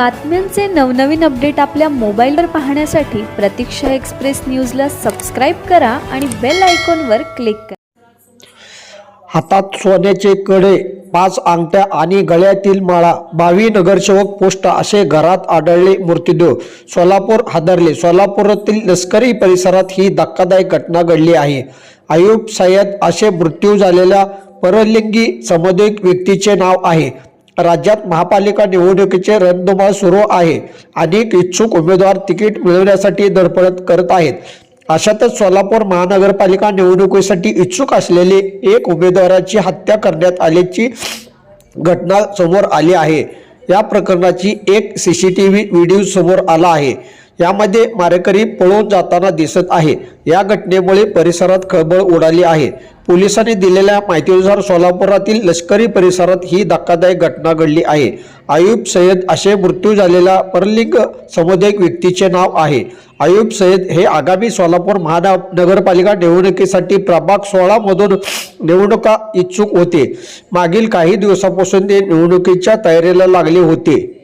बातम्यांचे नवनवीन अपडेट आपल्या मोबाईलवर पाहण्यासाठी प्रतीक्षा एक्सप्रेस न्यूजला सबस्क्राईब करा आणि बेल आयकॉनवर क्लिक करा. हातात सोन्याचे कडे पाच अंगठ्या आणि गळ्यातील माळा बावी नगरसेवक पोस्ट असे घरात आढळले मृत्यूदेव सोलापूर हादरले. सोलापुरातील लष्करी परिसरात ही धक्कादायक घटना घडली आहे. आयुब सय्यद असे मृत्यू झालेल्या परलिंगी समुदायिक व्यक्तीचे नाव आहे. राज्यात महापालिका निवडणुकीचे रणधुमाळ सुरू आहे. अनेक इच्छुक उमेदवार तिकीट मिळवण्यासाठी धडपडत करत आहेत. अशातच सोलापूर महानगरपालिका निवडणुकीसाठी इच्छुक असलेले एक उमेदवाराची हत्या करण्यात आल्याची घटना समोर आली आहे. या प्रकरणाची एक C C T V video समोर आला आहे. यामध्ये मारेकरी पळून जाताना दिसत आहे. या घटनेमुळे परिसरात खळबळ उडाली आहे. पोलिसांनी दिलेल्या माहितीनुसार सोलापुरातील लष्करी परिसरात ही धक्कादायक घटना घडली आहे. आयुब सय्यद असे मृत्यू झालेल्या परलिंग समुदायिक व्यक्तीचे नाव आहे. आयुब सय्यद हे आगामी सोलापूर महानगरपालिका निवडणुकीसाठी प्रभाग सोळामधून निवडणुका इच्छुक होते. मागील काही दिवसापासून ते निवडणुकीच्या तयारीला लागले होते.